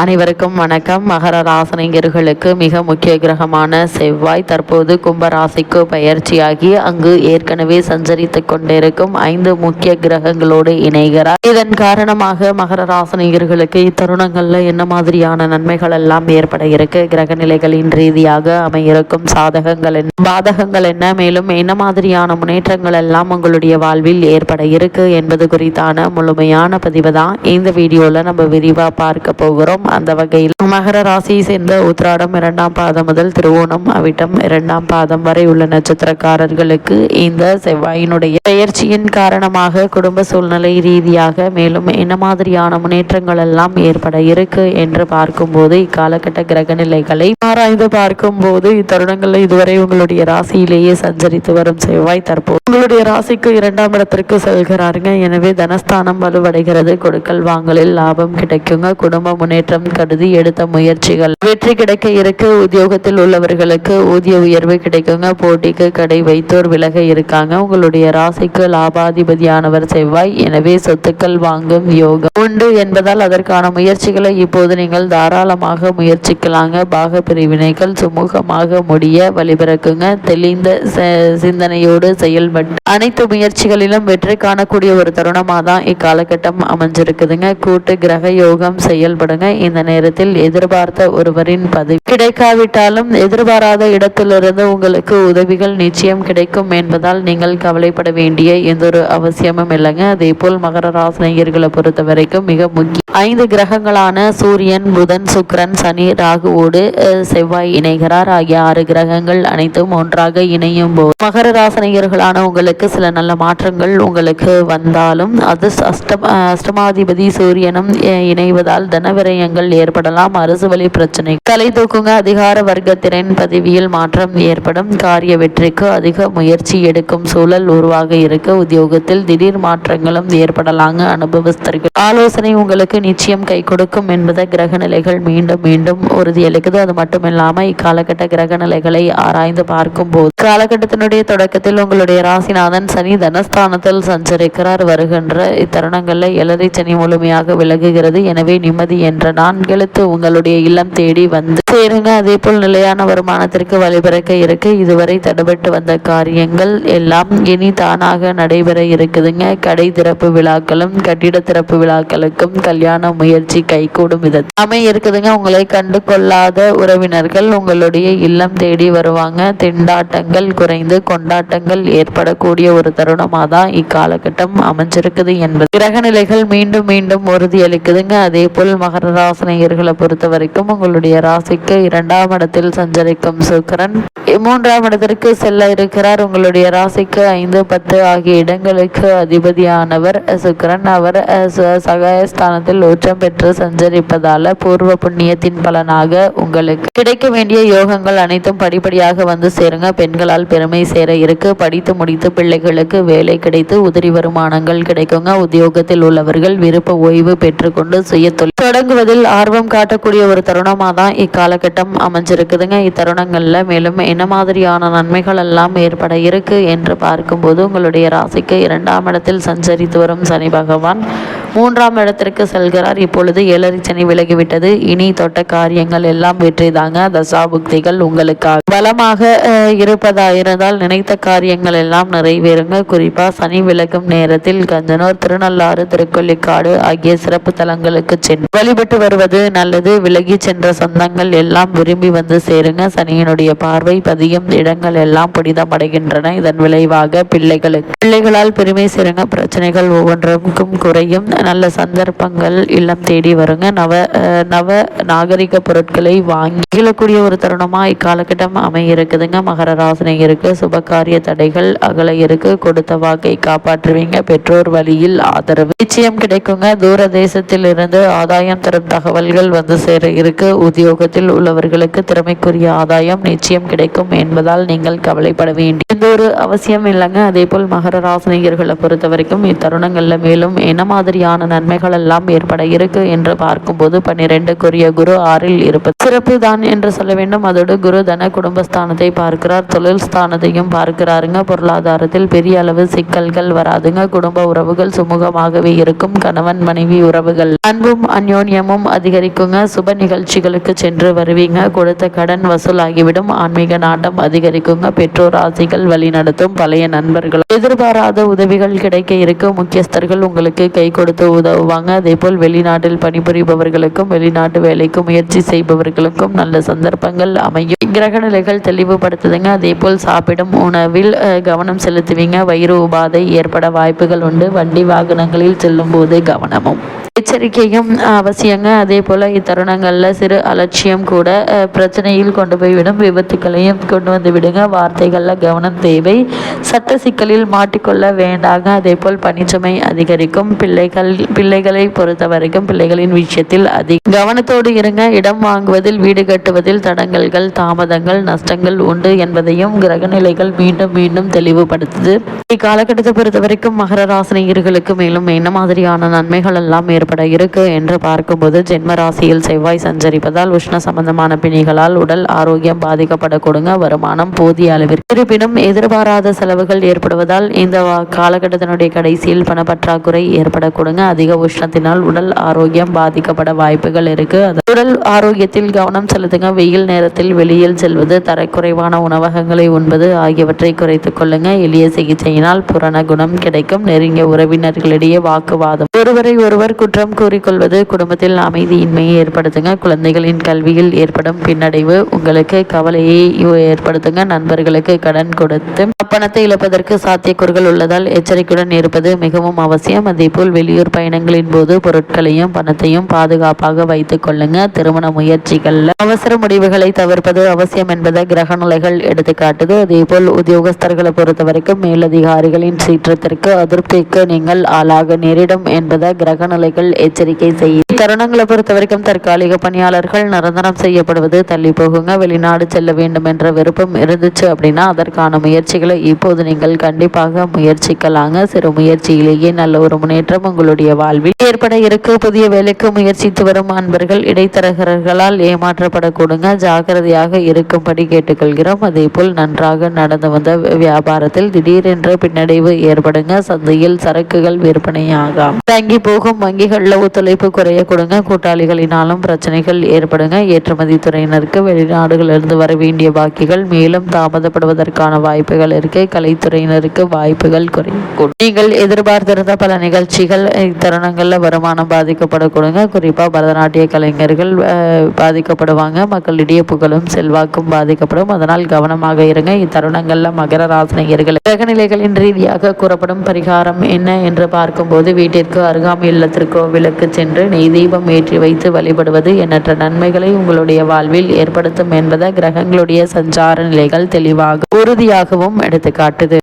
அனைவருக்கும் வணக்கம். மகர ராசனிகர்களுக்கு மிக முக்கிய கிரகமான செவ்வாய் தற்போது கும்பராசிக்கு பயிற்சியாகி அங்கு ஏற்கனவே சஞ்சரித்துக் கொண்டிருக்கும் ஐந்து முக்கிய கிரகங்களோடு இணைகிறார். இதன் காரணமாக மகர ராசனிகர்களுக்கு இத்தருணங்கள்ல என்ன மாதிரியான நன்மைகள் எல்லாம் ஏற்பட இருக்கு? கிரக நிலைகளின் ரீதியாக அமையிருக்கும் சாதகங்கள் என்ன பாதகங்கள் என்ன? மேலும் என்ன மாதிரியான முன்னேற்றங்கள் எல்லாம் உங்களுடைய வாழ்வில் ஏற்பட இருக்கு என்பது குறித்தான முழுமையான பதிவு தான் இந்த வீடியோல நம்ம விரிவா பார்க்க போகிறோம். அந்த வகையில் மகர ராசியை சேர்ந்த உத்ராடம் இரண்டாம் பாதம் முதல் திருவோணம் அவிட்டம் இரண்டாம் பாதம் வரை உள்ள நட்சத்திரக்காரர்களுக்கு இந்த செவ்வாயினுடைய பெயர்ச்சியின் காரணமாக குடும்ப சூழ்நிலை ரீதியாக மேலும் என்ன மாதிரியான முன்னேற்றங்கள் எல்லாம் ஏற்பட இருக்கு என்று பார்க்கும்போது இக்காலகட்ட கிரக நிலைகளை ஆராய்ந்து பார்க்கும்போது இத்தருணங்களில் இதுவரை உங்களுடைய ராசியிலேயே சஞ்சரித்து வரும் செவ்வாய் தற்போது உங்களுடைய ராசிக்கு இரண்டாம் இடத்திற்கு செல்கிறாருங்க. எனவே தனஸ்தானம் வலுவடைகிறது. கொடுக்கல் வாங்கலில் லாபம் கிடைக்குங்க. குடும்ப முன்னேற்றம் கருதி எடுத்த முயற்சிகள். வெற்றி கிடைக்க இருக்கு. உத்தியோகத்தில் உள்ளவர்களுக்கு ஊதிய உயர்வு கிடைக்குங்க. போட்டிக்கு கடை வைத்தோர் விலக இருக்காங்க. உங்களுடைய ராசிக்கு லாபாதிபதியானவர் செவ்வாய். எனவே சொத்துக்கள் வாங்கும் யோகம் உண்டு என்பதால் அதற்கான முயற்சிகளை இப்போது நீங்கள் தாராளமாக முயற்சிக்கலாங்க. பாக பிரிவினைகள் சுமூகமாக முடிய வழிபிறக்குங்க தெளிந்த சிந்தனையோடு செயல்பட்டு அனைத்து முயற்சிகளிலும் வெற்றி காணக்கூடிய ஒரு தருணமாக தான் இக்காலகட்டம் அமைஞ்சிருக்குதுங்க. கூட்டு கிரக யோகம் செயல்படுங்க. இந்த நேரத்தில் எதிர்பார்த்த ஒருவரின் பதவி கிடைக்காவிட்டாலும் எதிர்பாராத இடத்திலிருந்து உங்களுக்கு உதவிகள் நிச்சயம் கிடைக்கும் என்பதால் நீங்கள் கவலைப்பட வேண்டிய எந்த ஒரு அவசியமும் இல்லைங்க. அதே போல் மகர ராசினியர்களை பொறுத்த வரைக்கும் மிக முக்கிய ஐந்து கிரகங்களான சூரியன் புதன் சுக்கரன் சனி ராகுவோடு செவ்வாய் இணைகிறார். ஆகிய ஆறு கிரகங்கள் அனைத்தும் ஒன்றாக இணையும் போது மகர ராசினியர்களான உங்களுக்கு சில நல்ல மாற்றங்கள் உங்களுக்கு வந்தாலும் அது அஷ்டம் அஷ்டமாதிபதி சூரியனும் இணைவதால் தனவிரயங்கள் ஏற்படலாம். அரசு வழி பிரச்சனை. தலை தூக்குங்க அதிகார வர்க்கத்தினரின் பதவியில் மாற்றம் ஏற்படும். காரிய வெற்றிக்கு அதிக முயற்சி எடுக்கும் சூழல் உருவாக இருக்க உத்தியோகத்தில் திடீர் மாற்றங்களும் ஏற்படலாங்க அனுபவஸ்தர்கள். ஆலோசனை உங்களுக்கு நிச்சயம் கை கொடுக்கும் என்பதை கிரக நிலைகள் மீண்டும் மீண்டும் உறுதியளிக்குது. அது மட்டும் இக்காலகட்ட கிரக நிலைகளை ஆராய்ந்து பார்க்கும் போது காலகட்டத்தினுடைய தொடக்கத்தில் உங்களுடைய ராசிநாதன் சனி தனஸ்தானத்தில் சஞ்சரிக்கிறார். வருகின்ற இத்தருணங்களில் எலரை சனி முழுமையாக விலகுகிறது. எனவே நிம்மதி என்ற நான்கெழுத்து உங்களுடைய இல்லம் தேடி வந்து சேருங்க. அதே போல் நிலையான வருமானத்திற்கு வழிபிறக்க இருக்க இதுவரை தடுபட்டு வந்த காரியங்கள் எல்லாம் இனி தானாக நடைபெற இருக்குதுங்க. கடை திறப்பு விழாக்களும் கட்டிட திறப்பு விழாக்களுக்கும் கல்யாண முயற்சி கைகூடும் விதத்தில் அமைய இருக்குதுங்க. உங்களை கண்டு கொள்ளாத உறவினர்கள் உங்களுடைய இல்லம் தேடி வருவாங்க. திண்டாட்டங்கள் குறைந்து கொண்டாட்டங்கள் ஏற்படக்கூடிய ஒரு தருணமாக தான் இக்காலகட்டம் அமைஞ்சிருக்குது என்பது. கிரக நிலைகள் மீண்டும் மீண்டும் உறுதியளிக்குதுங்க. அதே போல் மகர ராசினியர்களை பொறுத்த வரைக்கும் உங்களுடைய ராசிக்கு இரண்டாம் இடத்தில் சஞ்சரிக்கும் சுக்கிரன். மூன்றாம் இடத்திற்கு செல்ல இருக்கிறார். உங்களுடைய ராசிக்கு ஐந்து பத்து ஆகிய இடங்களுக்கு அதிபதியானவர் சுக்கரன். அவர் சகாயஸ்தானத்தில் உச்சம் பெற்று சஞ்சரிப்பதால பூர்வ புண்ணியத்தின் பலனாக உங்களுக்கு கிடைக்க வேண்டிய யோகங்கள் அனைத்தும் படிப்படியாக வந்து சேருங்க. பெண்களால் பெருமை சேர இருக்கு. படித்து முடித்து பிள்ளைகளுக்கு வேலை கிடைத்து உதிரி வருமானங்கள் கிடைக்குங்க. உத்தியோகத்தில் உள்ளவர்கள் விருப்ப ஓய்வு பெற்றுக்கொண்டு சுய தொழில் தொடங்குவதில் ஆர்வம் காட்டக்கூடிய ஒரு தருணமாக தான் காலகட்டம் அமைஞ்சிருக்குதுங்க. இத்தருணங்கள்ல மேலும் என்ன மாதிரியான நன்மைகள் எல்லாம் ஏற்பட இருக்கு என்று பார்க்கும்போது உங்களுடைய ராசிக்கு இரண்டாம் இடத்தில் சஞ்சரித்து வரும் சனி பகவான் மூன்றாம் இடத்திற்கு செல்கிறார். இப்பொழுது ஏழரை சனி விலகிவிட்டது. இனி தொட்ட காரியங்கள் எல்லாம் வெற்றிதாங்க. தசாபுக்திகள் உங்களுக்காக. பலமாக இருப்பதாயிருந்தால் நினைத்த காரியங்கள் எல்லாம் நிறைவேறுங்க. குறிப்பா சனி விலகும் நேரத்தில் கஞ்சனூர் திருநள்ளாறு திருக்கொல்லிக்காடு ஆகிய சிறப்பு தலங்களுக்கு சென்று வழிபட்டு வருவது நல்லது. விலகி சென்ற சொந்தங்கள் எல்லாம் விரும்பி வந்து சேருங்க. சனியினுடைய பார்வை பதியும் இடங்கள் எல்லாம் புனிதமடைகின்றன. இதன் விளைவாக பிள்ளைகளுக்கு பிள்ளைகளால் பெருமை சேருங்க. பிரச்சனைகள் ஒவ்வொன்றுக்கும் குறையும். நல்ல சந்தர்ப்பங்கள் இல்லம் தேடி வருங்க. நவ நவ நாகரிக பொருட்களை வாங்கி இழக்கூடிய ஒரு தருணமா இக்காலகட்டம் அமைய இருக்குதுங்க மகர சுபகாரிய தடைகள் அகல இருக்கு கொடுத்த வாக்கை காப்பாற்றுவீங்க. பெற்றோர் வழியில் ஆதரவு நிச்சயம் கிடைக்குங்க. தூர தேசத்தில் இருந்து ஆதாயம் தரும் தகவல்கள் வந்து சேர இருக்கு. உத்தியோகத்தில் உள்ளவர்களுக்கு திறமைக்குரிய ஆதாயம் நிச்சயம் கிடைக்கும் என்பதால் நீங்கள் கவலைப்பட வேண்டிய எந்த ஒரு அவசியம் இல்லைங்க. அதே போல் மகர ராசினியர்களை பொறுத்த வரைக்கும் இத்தருணங்கள்ல மேலும் என்ன மாதிரியான மீதான நன்மைகள் எல்லாம் ஏற்பட இருக்கு என்று பார்க்கும்போது பன்னிரெண்டுக்குரிய குரு ஆறில் இருப்பது. சிறப்பு தான் என்று சொல்ல வேண்டும். அதோடு குரு தன குடும்பஸ்தானத்தை பார்க்கிறார். தொழில் ஸ்தானத்தையும் பார்க்கிறாருங்க. பொருளாதாரத்தில் பெரிய அளவு சிக்கல்கள் வராதுங்க. குடும்ப உறவுகள் சுமூகமாகவே இருக்கும். கணவன் மனைவி உறவுகள் அன்பும் அந்யோன்யமும் அதிகரிக்குங்க. சுப நிகழ்ச்சிகளுக்கு சென்று வருவீங்க. கொடுத்த கடன் வசூலாகிவிடும். ஆன்மீக நாட்டம் அதிகரிக்குங்க. பெற்றோர் ஆசைகள் வழிநடத்தும். பழைய நண்பர்கள் எதிர்பாராத உதவிகள் கிடைக்க இருக்கு. முக்கியஸ்தர்கள் உங்களுக்கு கை கொடுத்து உதவுவாங்க. அதே போல் வெளிநாட்டில் பணிபுரிபவர்களுக்கும் வெளிநாட்டு வேலைக்கும் முயற்சி செய்பவர்களுக்கும் நல்ல சந்தர்ப்பங்கள் அமையும். கிரக நிலைகள் தெளிவுபடுத்துதுங்க. அதே போல் சாப்பிடும் உணவில் கவனம் செலுத்துவீங்க. வயிறு உபாதை ஏற்பட வாய்ப்புகள் உண்டு. வண்டி வாகனங்களில் செல்லும் போது கவனமும். எச்சரிக்கையும் அவசியங்க. அதே போல் இத்தருணங்களில் சிறு அலட்சியம் கூட பிரச்சனையில் கொண்டு போய்விடும் விபத்துக்களையும் கொண்டு வந்து விடுங்க. வார்த்தைகளில் கவனம் தேவை. சட்ட சிக்கலில் மாட்டிக்கொள்ள வேண்டாங்க. அதே போல் பணிச்சுமை அதிகரிக்கும். பிள்ளைகள் பிள்ளைகளை பொறுத்த வரைக்கும் பிள்ளைகளின் விஷயத்தில் அதிக கவனத்தோடு இருங்க. இடம் வாங்குவதில் வீடு கட்டுவதில் தடங்கல்கள் தாமதங்கள் நஷ்டங்கள் உண்டு என்பதையும் கிரகநிலைகள் மீண்டும் மீண்டும் தெளிவுபடுத்துது. இக்காலகட்டத்தை பொறுத்த வரைக்கும் மகர ராசினியர்களுக்கு மேலும் என்ன மாதிரியான நன்மைகள் எல்லாம் ஏற்பட இருக்கு என்று பார்க்கும்போது ஜென்ம ராசியில் செவ்வாய் சஞ்சரிப்பதால் உஷ்ண சம்பந்தமான பிணிகளால் உடல் ஆரோக்கியம் பாதிக்கப்படக்கூடுங்க வருமானம் போதிய அளவிற்கு. இருப்பினும் எதிர்பாராத செலவுகள் ஏற்படுவதால் இந்த காலகட்டத்தினுடைய கடைசியில் பணப்பற்றாக்குறை ஏற்படக்கூடுங்க அதிக உஷ்ணத்தினால் உடல் ஆரோக்கியம் பாதிக்கப்பட வாய்ப்புகள் இருக்கு. உடல் ஆரோக்கியத்தில் கவனம் செலுத்துங்க. வெயில் நேரத்தில் வெளியில் செல்வது தரக்குறைவான உணவகங்களை உண்பது ஆகியவற்றை குறைத்துக் கொள்ளுங்க. எளிய சிகிச்சையினால் புரண குணம் கிடைக்கும். நெருங்கிய உறவினர்களிடையே வாக்குவாதம். ஒருவரை ஒருவர் குற்றம் கூறிக்கொள்வது குடும்பத்தில் அமைதியின்மையை ஏற்படுத்துங்க. குழந்தைகளின் கல்வியில் ஏற்படும் பின்னடைவு. உங்களுக்கு கவலையை ஏற்படுத்துங்க. நண்பர்களுக்கு கடன் கொடுத்து பணத்தை இழப்பதற்கு சாத்தியக்கூறுகள் உள்ளதால் எச்சரிக்கையுடன் இருப்பது மிகவும் அவசியம். அதேபோல் வெளியூர் பயணங்களின் போது பொருட்களையும் பணத்தையும் பாதுகாப்பாக வைத்துக் கொள்ளுங்க. திருமண முயற்சிகளில் அவசர முடிவுகளை தவிர்ப்பது அவசியம் என்பதை கிரக நிலைகள் எடுத்துக்காட்டுது. அதேபோல் உத்தியோகஸ்தர்களை பொறுத்த வரைக்கும் மேலதிகாரிகளின் சீற்றத்திற்கு அதிருப்திக்கு நீங்கள் ஆளாக நேரிடும் என்பதை கிரக நிலைகள் எச்சரிக்கை செய்யும். தருணங்களை பொறுத்த வரைக்கும் தற்காலிக பணியாளர்கள் நிரந்தரம் செய்யப்படுவது தள்ளி போகுங்க வெளிநாடு செல்ல வேண்டும் என்ற விருப்பம் இருந்துச்சு அப்படின்னா அதற்கான முயற்சிகளை இப்போது நீங்கள் கண்டிப்பாக முயற்சிக்கலாங்க. சிறு முயற்சியிலேயே நல்ல ஒரு முன்னேற்றம் உங்களுடைய வாழ்வில் ஏற்பட இருக்கு. புதிய வேலைக்கு முயற்சித்து வரும் அன்பர்கள் இடைத்தரகர்களால் ஏமாற்றப்படக்கூடுங்க. ஜாகிரதையாக இருக்கும்படி கேட்டுக்கொள்கிறோம். அதே போல் நன்றாக நடந்து வந்த வியாபாரத்தில் திடீரென்று பின்னடைவு ஏற்படுங்க. சந்தையில் சரக்குகள் விற்பனையாகும். தங்கி போகும் வங்கிகளில் ஒத்துழைப்பு குறைய கொடுங்க கூட்டாளிகளினாலும் பிரச்சனைகள் ஏற்படுங்க. ஏற்றுமதி துறையினருக்கு வெளிநாடுகளிலிருந்து வர வேண்டிய பாக்கிகள் மேலும் தாமதப்படுவதற்கான வாய்ப்புகள் இருக்கு. கலைத்துறையினருக்கு வாய்ப்புகள் குறையும். நீங்கள் எதிர்பார்த்திருந்த பல நிகழ்ச்சிகள் இத்தருணங்களில் வருமானம் பாதிக்கப்படக்கூடுங்க குறிப்பாக பரதநாட்டிய கலைஞர்கள் பாதிக்கப்படுவாங்க. மக்களிடையே புகழும் செல்வாக்கும் பாதிக்கப்படும். அதனால் கவனமாக இருங்க. இத்தருணங்களில் மகர ராசினியர்கள் கிரகநிலைகளின் ரீதியாக கூறப்படும் பரிகாரம் என்ன என்று பார்க்கும்போது வீட்டிற்கு அருகாமை இல்லத்திற்கோ விளக்கு சென்று நெய் தீபம் ஏற்றி வைத்து வழிபடுவது எண்ணற்ற நன்மைகளை உங்களுடைய வாழ்வில் ஏற்படுத்தும் என்பதை கிரகங்களுடைய சஞ்சார நிலைகள் தெளிவாக உறுதியாகவும் எடுத்து காட்டுது.